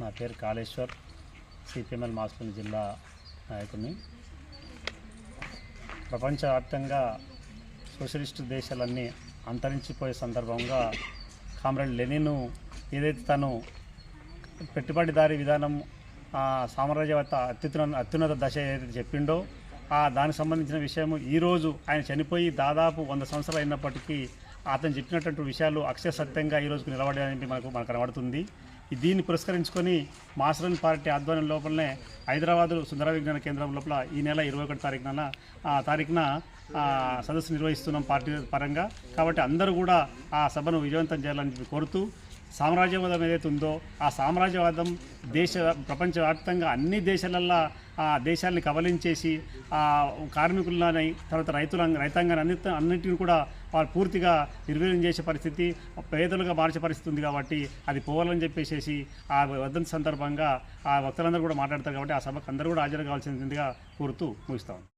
నా పేరు కాళేశ్వర్ సిపిఎంఎల్ మాస్పల్లి జిల్లా నాయకుడిని. ప్రపంచవ్యాప్తంగా సోషలిస్టు దేశాలన్నీ అంతరించిపోయే సందర్భంగా కామ్రేడ్ లెనిన్ ఏదైతే తను పెట్టుబడిదారీ విధానం ఆ, అత్యున్న అత్యున్నత దశ ఏదైతే చెప్పిండో ఆ దానికి సంబంధించిన విషయము ఈరోజు ఆయన చనిపోయి దాదాపు వంద సంవత్సరాలు అయినప్పటికీ అతను చెప్పినటువంటి విషయాలు అక్షర సత్యంగా ఈ రోజుకు నిలబడడానికి మనకు మనకు కనబడుతుంది. దీన్ని పురస్కరించుకొని మాస్టర్న్ పార్టీ ఆధ్వర్యం లోపలనే హైదరాబాద్ సుందర విజ్ఞాన కేంద్రం లోపల ఈ నెల ఇరవై ఒకటి తారీఖున ఆ తారీఖున సదస్సు నిర్వహిస్తున్నాం పార్టీ పరంగా. కాబట్టి అందరూ కూడా ఆ సభను విజయవంతం చేయాలని కోరుతూ సామ్రాజ్యవాదం ఏదైతే ఉందో ఆ సామ్రాజ్యవాదం దేశ ప్రపంచవ్యాప్తంగా అన్ని దేశాలల్లో ఆ దేశాలని కబలించేసి ఆ కార్మికులని తర్వాత రైతుల రైతాంగాన్ని అన్ని అన్నింటిని కూడా పూర్తిగా నిర్వీర్యం చేసే పరిస్థితి పేదలుగా మార్చే పరిస్థితి ఉంది కాబట్టి అది పోవాలని చెప్పేసి ఆ వద్ద సందర్భంగా ఆ వక్తలందరూ కూడా మాట్లాడతారు కాబట్టి ఆ సభకు అందరూ కూడా హాజరు కావాల్సిందిగా కోరుతూ ముగిస్తాం.